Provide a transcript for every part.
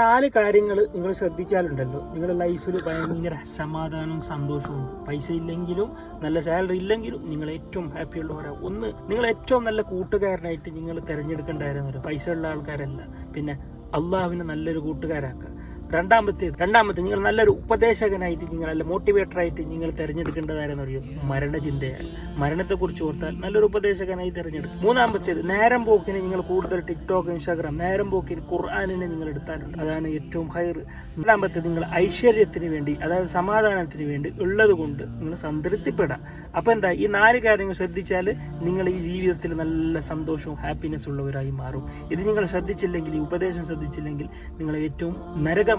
നാല് കാര്യങ്ങൾ നിങ്ങൾ ശ്രദ്ധിച്ചാലുണ്ടല്ലോ. നിങ്ങളുടെ ലൈഫിൽ ഭയങ്കര സമാധാനവും സന്തോഷവും. പൈസ ഇല്ലെങ്കിലും നല്ല സാലറി ഇല്ലെങ്കിലും നിങ്ങൾ ഏറ്റവും ഹാപ്പി ഉള്ള ഉള്ളവരാ ഒന്ന് നിങ്ങൾ ഏറ്റവും നല്ല കൂട്ടുകാരനായിട്ട് നിങ്ങൾ തിരഞ്ഞെടുക്കേണ്ട തിരഞ്ഞെടുക്കേണ്ടവരാണ് പൈസ ഉള്ള ആൾക്കാരല്ല. പിന്നെ അള്ളാഹുവിനെ നല്ലൊരു കൂട്ടുകാരാക്കുക. രണ്ടാമത്തെ രണ്ടാമത്തെ നിങ്ങൾ നല്ലൊരു ഉപദേശകനായിട്ട് നിങ്ങൾ അല്ല മോട്ടിവേറ്റർ ആയിട്ട് നിങ്ങൾ തിരഞ്ഞെടുക്കേണ്ടതായിരുന്നു അറിയോ മരണചിന്തയാണ് മരണത്തെക്കുറിച്ച് ഓർത്താൽ നല്ലൊരു ഉപദേശകനായി തിരഞ്ഞെടുക്കും. മൂന്നാമത്തേത് നേരം പോക്കിന് നിങ്ങൾ കൂടുതൽ ടിക്ടോക്ക് ഇൻസ്റ്റാഗ്രാം നേരം പോക്കിന് ഖുർആാനിനെ നിങ്ങൾ എടുത്താലുണ്ട്. അതാണ് ഏറ്റവും ഹയർ രണ്ടാമത്തേത് നിങ്ങൾ ഐശ്വര്യത്തിന് വേണ്ടി അതായത് സമാധാനത്തിന് വേണ്ടി ഉള്ളത് കൊണ്ട് നിങ്ങൾ സംതൃപ്തിപ്പെടാം. അപ്പൊ എന്താ ഈ നാല് കാര്യങ്ങൾ ശ്രദ്ധിച്ചാൽ നിങ്ങൾ ഈ ജീവിതത്തിൽ നല്ല സന്തോഷവും ഹാപ്പിനെസ് ഉള്ളവരായി മാറും. ഇത് നിങ്ങൾ ശ്രദ്ധിച്ചില്ലെങ്കിൽ ഈ ഉപദേശം ശ്രദ്ധിച്ചില്ലെങ്കിൽ നിങ്ങൾ ഏറ്റവും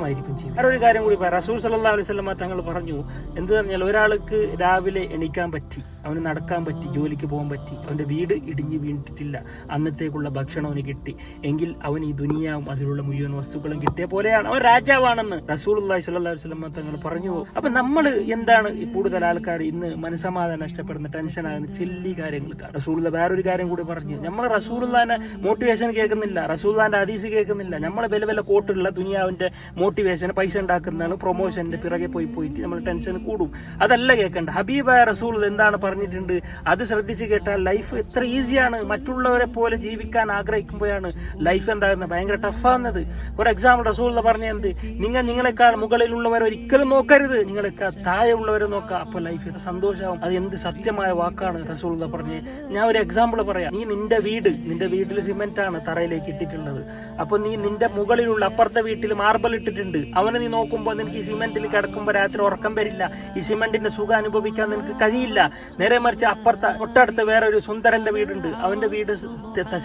നരകമായിരിക്കും ചെയ്യും വേറെ ഒരു കാര്യം കൂടി പറയാം. റസൂൽ സല്ലാ അലൈഹി സ്വലമ തങ്ങൾ പറഞ്ഞു എന്ത് പറഞ്ഞാൽ ഒരാൾക്ക് രാവിലെ എണീക്കാൻ പറ്റി അവന് നടക്കാൻ പറ്റി ജോലിക്ക് പോകാൻ പറ്റി അവന്റെ വീട് ഇടിഞ്ഞ് വീണിട്ടില്ല അന്നത്തേക്കുള്ള ഭക്ഷണം അവന് കിട്ടി എങ്കിൽ അവൻ ഈ ദുനിയാവും അതിലുള്ള മുഴുവൻ വസ്തുക്കളും കിട്ടിയ പോലെയാണ്. അവൻ രാജാവാണെന്ന് റസൂൽ അള്ളാഹി സ്വല്ലാ അലൈഹി സ്വലമ തങ്ങൾ പറഞ്ഞു. അപ്പൊ നമ്മൾ എന്താണ് കൂടുതൽ ആൾക്കാർ ഇന്ന് മനസമാധാനം നഷ്ടപ്പെടുന്ന ടെൻഷൻ ആകുന്ന ചെല്ലി കാര്യങ്ങൾക്കാണ് റസൂൽ വേറൊരു കാര്യം കൂടി പറഞ്ഞു. നമ്മൾ റസൂൽദാന്റെ മോട്ടിവേഷൻ കേൾക്കുന്നില്ല റസൂൽദാന്റെ ഹദീസ് കേൾക്കുന്നില്ല. നമ്മൾ വില വില കോട്ടുള്ള ദുനിയാവിന്റെ പൈസ ഉണ്ടാക്കുന്നതാണ് പ്രൊമോഷന്റെ പിറകെ പോയി പോയിട്ട് നമ്മൾ ടെൻഷൻ കൂടും. അതല്ല കേൾക്കണ്ട ഹബീബായ റസൂൾ എന്താണ് പറഞ്ഞിട്ടുണ്ട്? അത് ശ്രദ്ധിച്ച് കേട്ടാൽ ലൈഫ് എത്ര ഈസിയാണ് മറ്റുള്ളവരെ പോലെ ജീവിക്കാൻ ആഗ്രഹിക്കുമ്പോഴാണ് ലൈഫ് എന്താകുന്നത്? ഭയങ്കര ടഫാകുന്നത് ഒരു എക്സാമ്പിൾ റസൂൾ പറഞ്ഞ എന്ത്? നിങ്ങൾ നിങ്ങളെക്കാൾ മുകളിലുള്ളവരെ ഒരിക്കലും നോക്കരുത്. നിങ്ങളെക്കാൾ താഴെ ഉള്ളവരെ നോക്കുക അപ്പൊ ലൈഫ് സന്തോഷമാവും അത് എന്ത് സത്യമായ വാക്കാണ് റസൂൾ എന്ന് പറഞ്ഞ് ഞാൻ ഒരു എക്സാമ്പിൾ പറയാം. നീ നിന്റെ വീട് നിന്റെ വീട്ടിൽ സിമെന്റ് ആണ് തറയിലേക്ക് ഇട്ടിട്ടുള്ളത്. അപ്പൊ നീ നിന്റെ മുകളിലുള്ള അപ്പുറത്തെ വീട്ടിൽ മാർബിൾ ഇട്ടിട്ടുണ്ട് അവനെ നീ നോക്കുമ്പോൾ നിനക്ക് ഈ സിമെന്റിൽ കിടക്കുമ്പോൾ രാത്രി ഉറക്കം വരില്ല. ഈ സിമെന്റിന്റെ സുഖം അനുഭവിക്കാൻ നിനക്ക് കഴിയില്ല. നേരെ മറിച്ച് അപ്പുറത്തെ തൊട്ടടുത്ത് വേറെ ഒരു സുന്ദരന്റെ വീടുണ്ട്. അവന്റെ വീട്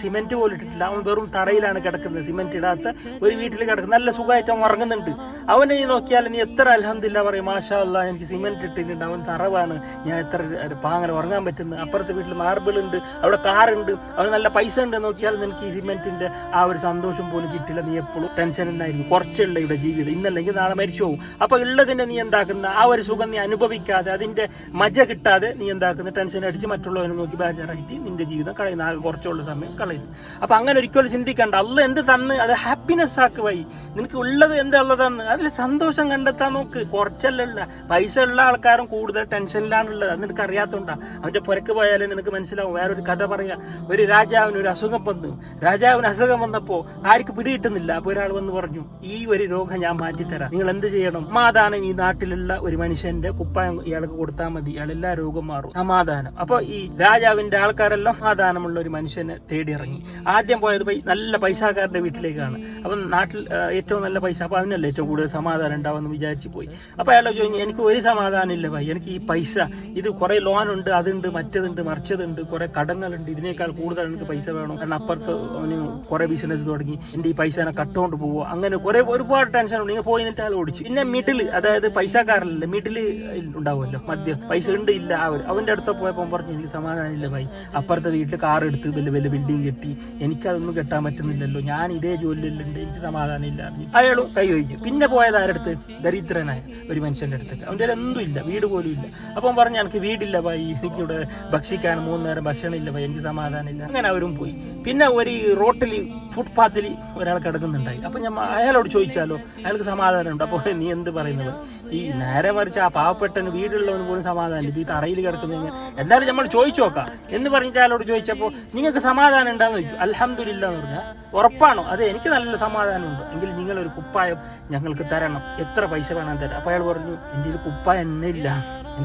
സിമെന്റ് പോലും ഇട്ടിട്ടില്ല. അവൻ വെറും തറയിലാണ് കിടക്കുന്നത്. സിമെന്റ് ഇടാത്ത ഒരു വീട്ടിൽ കിടക്കുന്നത് നല്ല സുഖമായിട്ട് അവൻ ഉറങ്ങുന്നുണ്ട്. അവനെ നീ നോക്കിയാൽ നീ എത്ര അലഹമില്ല പറയും മാഷാ അല്ലാ എനിക്ക് സിമെന്റ് ഇട്ടിട്ടുണ്ട്. അവൻ തറവാണ്. ഞാൻ എത്ര പാങ്ങനെ ഉറങ്ങാൻ പറ്റുന്നത് അപ്പുറത്തെ വീട്ടിൽ മാർബിൾ ഉണ്ട്. അവിടെ കാറുണ്ട് അവന് നല്ല പൈസ ഉണ്ട് നോക്കിയാൽ നിനക്ക് ഈ സിമെന്റിന്റെ ആ ഒരു സന്തോഷം പോലും കിട്ടില്ല. നീ എപ്പോഴും ടെൻഷൻ ഉണ്ടായിരുന്നു കുറച്ചുള്ള ഇവിടെ ജീവിതം ഇന്നല്ലെങ്കിൽ നാളെ മരിച്ചു പോകും. അപ്പൊ ഉള്ളതിനെ നീ എന്താക്കുന്ന? ആ ഒരു സുഖം നീ അനുഭവിക്കാതെ അതിന്റെ മജ കിട്ടാതെ നീ എന്താക്കുന്ന? ടെൻഷൻ അടിച്ച് മറ്റുള്ളവരെ നോക്കി ബേജാറായിട്ട് നിന്റെ ജീവിതം കളയുന്ന ആകെ കുറച്ചുള്ള സമയം കളയുന്നു. അപ്പൊ അങ്ങനെ ഒരിക്കലും ചിന്തിക്കണ്ട. അല്ല എന്ത് തന്ന്? അത് ഹാപ്പിനെസ് ആക്ക് വൈ നിനക്ക് ഉള്ളത് എന്ത് ഉള്ളതെന്ന് അതിൽ സന്തോഷം കണ്ടെത്താൻ നോക്ക്. കുറച്ചല്ല ഉള്ള. പൈസ ഉള്ള ആൾക്കാരും കൂടുതൽ ടെൻഷനിലാണുള്ളത് അത് നിനക്ക് അറിയാത്തോണ്ടാ. അവന്റെ പുരക്ക് പോയാലേ നിനക്ക് മനസ്സിലാവും. വേറൊരു കഥ പറയാ. ഒരു രാജാവിന് ഒരു അസുഖം വന്നു. രാജാവിന് അസുഖം വന്നപ്പോ ആർക്ക് പിടികിട്ടുന്നില്ല. അപ്പൊ ഒരാൾ വന്ന് പറഞ്ഞു ഈ ഒരു രോഗം ഞാൻ മാറ്റിത്തരാം. നിങ്ങൾ എന്ത് ചെയ്യണം? സമാധാനം ഈ നാട്ടിലുള്ള ഒരു മനുഷ്യന്റെ കുപ്പായം ഇയാൾക്ക് കൊടുത്താൽ മതി. ഇയാൾ എല്ലാ രോഗം മാറും. സമാധാനം. അപ്പൊ ഈ രാജാവിന്റെ ആൾക്കാരെല്ലാം സമാധാനമുള്ള ഒരു മനുഷ്യനെ തേടി ഇറങ്ങി ആദ്യം പോയത് നല്ല പൈസക്കാരന്റെ വീട്ടിലേക്കാണ്. അപ്പൊ നാട്ടിൽ ഏറ്റവും നല്ല പൈസ. അപ്പൊ അവനല്ലേ ഏറ്റവും കൂടുതൽ സമാധാനം ഉണ്ടാവുമെന്ന് വിചാരിച്ചു പോയി. അപ്പൊ അയാൾ ചോദിച്ചു എനിക്ക് ഒരു സമാധാനം ഇല്ല ഭായി. എനിക്ക് ഈ പൈസ ഇത് കുറെ ലോൺ ഉണ്ട് അതുണ്ട് മറ്റതുണ്ട് മറിച്ചതുണ്ട് കുറെ കടങ്ങളുണ്ട്. ഇതിനേക്കാൾ കൂടുതൽ എനിക്ക് പൈസ വേണം. കാരണം അപ്പുറത്ത് അവന് കുറെ ബിസിനസ് തുടങ്ങി. എന്റെ ഈ പൈസ കട്ടുകൊണ്ട് പോവുക അങ്ങനെ കുറെ ഒരുപാട് ടെൻഷൻ ഉണ്ട് നിങ്ങൾ പോയി നിന്നിട്ട് അയാൾ ഓടിച്ചു. പിന്നെ മിഡിൽ അതായത് പൈസക്കാരല്ലേ മിഡിൽ ഉണ്ടാവുമല്ലോ മദ്യം. പൈസ ഉണ്ട് ഇല്ല അവർ അവന്റെ അടുത്ത് പോയപ്പോൾ പറഞ്ഞു എനിക്ക് സമാധാനം ഇല്ല ഭായി. അപ്പുറത്തെ വീട്ടിൽ കാർ എടുത്ത് വലിയ വലിയ ബിൽഡിംഗ് കെട്ടി. എനിക്കതൊന്നും കെട്ടാൻ പറ്റുന്നില്ലല്ലോ. ഞാൻ ഇതേ ജോലിയിലുണ്ട് എനിക്ക് സമാധാനം ഇല്ല അയാളും കൈ ഒഴിഞ്ഞു. പിന്നെ പോയത് ആരടുത്ത് ദരിദ്രനായ ഒരു മനുഷ്യന്റെ അടുത്തേക്ക്. അവന്റെ എന്തും ഇല്ല വീട് പോലും ഇല്ല. അപ്പം പറഞ്ഞു എനിക്ക് വീടില്ല ഭായി. എനിക്കിവിടെ ഭക്ഷിക്കാൻ മൂന്ന് നേരം ഭക്ഷണം ഇല്ല ഭായി. എനിക്ക് സമാധാനം ഇല്ല അങ്ങനെ അവരും പോയി. പിന്നെ ഒരു റോട്ടിൽ ഫുട്പാത്തിൽ ഒരാൾ കിടക്കുന്നുണ്ടായി. അപ്പം ഞാൻ അയാളോട് ചോദിച്ചാലോ അയാൾക്ക് സമാധാനം ഉണ്ട് അപ്പോൾ നീ എന്ത് പറയുന്നത്? ഈ നേരെ മറിച്ച് ആ പാവപ്പെട്ടന് വീടുള്ളവന് പോലും സമാധാനം ഇല്ല. ഇത് ഈ തറയിൽ കിടക്കുന്ന എന്തായാലും നമ്മൾ ചോദിച്ചു നോക്കാം. എന്ന് പറഞ്ഞിട്ട് അയാളോട് ചോദിച്ചപ്പോൾ നിങ്ങൾക്ക് സമാധാനം ഉണ്ടാന്ന് ചോദിച്ചു. അലഹമില്ല എന്ന് പറഞ്ഞാൽ ഉറപ്പാണോ? അതെ എനിക്ക് നല്ല സമാധാനമുണ്ട്. എങ്കിൽ നിങ്ങളൊരു കുപ്പായം ഞങ്ങൾക്ക് തരണം. എത്ര പൈസ വേണം തരാം. അപ്പോൾ അയാൾ പറഞ്ഞു എന്റെ ഒരു കുപ്പായം എന്നെ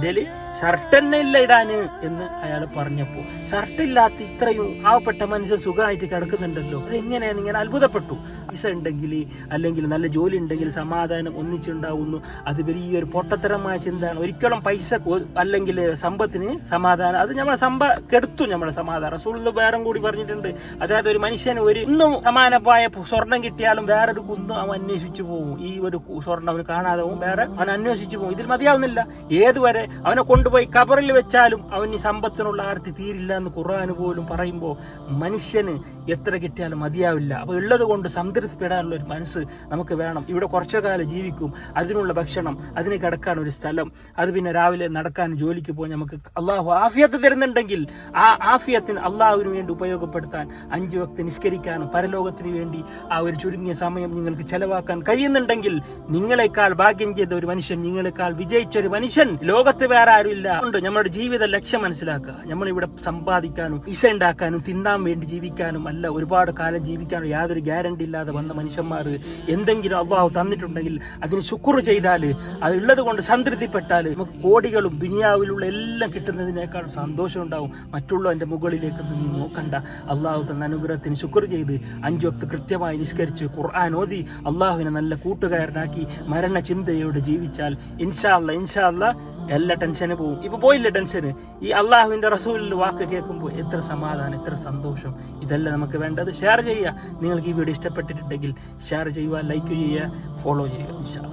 കയ്യിൽ ഷർട്ട് തന്നെ ഇല്ല ഇടാന് എന്ന് അയാൾ പറഞ്ഞപ്പോ ഷർട്ട് ഇല്ലാത്ത ഇത്രയും ആവപ്പെട്ട മനുഷ്യൻ സുഖമായിട്ട് കിടക്കുന്നുണ്ടല്ലോ. അത് എങ്ങനെയാണ് ഇങ്ങനെ അത്ഭുതപ്പെട്ടു? പൈസ ഉണ്ടെങ്കിൽ അല്ലെങ്കിൽ നല്ല ജോലി ഉണ്ടെങ്കിൽ സമാധാനം ഒന്നിച്ചുണ്ടാവുന്നു. അത് വലിയൊരു പൊട്ടത്തരമായ ചിന്തയാണ് ഒരിക്കലും പൈസ അല്ലെങ്കിൽ സമ്പത്തിന് സമാധാനം അത് നമ്മളെ സമ്പ കെടുത്തു നമ്മളെ സമാധാനം. റസൂൽ വേറെ കൂടി പറഞ്ഞിട്ടുണ്ട്. അതായത് ഒരു മനുഷ്യന് ഒരു ഇന്നും സമാനമായ സ്വർണം കിട്ടിയാലും വേറൊരു കുന്നും അവൻ അന്വേഷിച്ചു പോകും ഈ ഒരു സ്വർണം അവന് കാണാതെ പോകും വേറെ അവൻ അന്വേഷിച്ചു പോകും ഇതിൽ മതിയാവുന്നില്ല. ഏതുവരെ അവനെ കൊണ്ടുപോയി കബറിൽ വെച്ചാലും അവന് സമ്പത്തിനുള്ള ആർത്തി തീരില്ല എന്ന് ഖുർആൻ പോലും പറയുമ്പോൾ മനുഷ്യന് എത്ര കിട്ടിയാലും മതിയാവില്ല. അപ്പോൾ ഉള്ളത് കൊണ്ട് സംതൃപ്തിപ്പെടാനുള്ള ഒരു മനസ്സ് നമുക്ക് വേണം. ഇവിടെ കുറച്ചു കാലം ജീവിക്കും അതിനുള്ള ഭക്ഷണം അതിന് കിടക്കാൻ ഒരു സ്ഥലം അത് പിന്നെ രാവിലെ നടക്കാൻ ജോലിക്ക് പോയി നമുക്ക് അള്ളാഹു ആഫിയത്ത് തരുന്നുണ്ടെങ്കിൽ ആ ആഫിയത്തിന് അള്ളാഹുവിന് വേണ്ടി ഉപയോഗപ്പെടുത്താൻ അഞ്ച് വക്ത് നിസ്കരിക്കാനും പരലോകത്തിന് വേണ്ടി ആ ഒരു ചുരുങ്ങിയ സമയം നിങ്ങൾക്ക് ചെലവാക്കാൻ കഴിയുന്നുണ്ടെങ്കിൽ നിങ്ങളെക്കാൾ ഭാഗ്യം ചെയ്ത ഒരു മനുഷ്യൻ നിങ്ങളെക്കാൾ വിജയിച്ച ഒരു മനുഷ്യൻ ലോകത്ത് വേറെ ആരുമില്ല. ഉണ്ട്. നമ്മുടെ ജീവിത ലക്ഷ്യം മനസ്സിലാക്കുക. നമ്മൾ ഇവിടെ സമ്പാദിക്കാനും ഇസ ഉണ്ടാക്കാനും തിന്നാൻ വേണ്ടി ജീവിക്കാനും അല്ല ഒരുപാട് കാലം ജീവിക്കാനും യാതൊരു ഗ്യാരണ്ടി ഇല്ലാതെ വന്ന മനുഷ്യന്മാർ എന്തെങ്കിലും അള്ളാഹു തന്നിട്ടുണ്ടെങ്കിൽ അതിന് ശുക്ർ ചെയ്താൽ അത് ഉള്ളത് കൊണ്ട് സംതൃപ്തിപ്പെട്ടാൽ നമുക്ക് കോടികളും ദുനിയാവിലുള്ള എല്ലാം കിട്ടുന്നതിനേക്കാളും സന്തോഷം ഉണ്ടാവും. മറ്റുള്ളവന്റെ മുകളിലേക്ക് നീ നോക്കണ്ട. അള്ളാഹു തന്ന അനുഗ്രഹത്തിന് ശുക്ർ ചെയ്ത് അഞ്ചു വക്ത് കൃത്യമായി നിഷ്കരിച്ച് ഖുർആൻ ഓതി അള്ളാഹുവിനെ നല്ല കൂട്ടുകാരനാക്കി മരണ ചിന്തയോടെ ജീവിച്ചാൽ ഇൻഷാ അല്ല ഇൻഷാ അല്ല എല്ലാ ടെൻഷനും പോവും ഇപ്പൊ പോയില്ല ടെൻഷന്? ഈ അള്ളാഹുവിന്റെ റസൂലിന്റെ വാക്ക് കേൾക്കുമ്പോൾ എത്ര സമാധാനം എത്ര സന്തോഷം. ഇതല്ല നമുക്ക് വേണ്ടത്. ഷെയർ ചെയ്യുക. നിങ്ങൾക്ക് ഈ വീഡിയോ ഇഷ്ടപ്പെട്ടിട്ടുണ്ടെങ്കിൽ ഷെയർ ചെയ്യുക ലൈക്ക് ചെയ്യുക ഫോളോ ചെയ്യുക.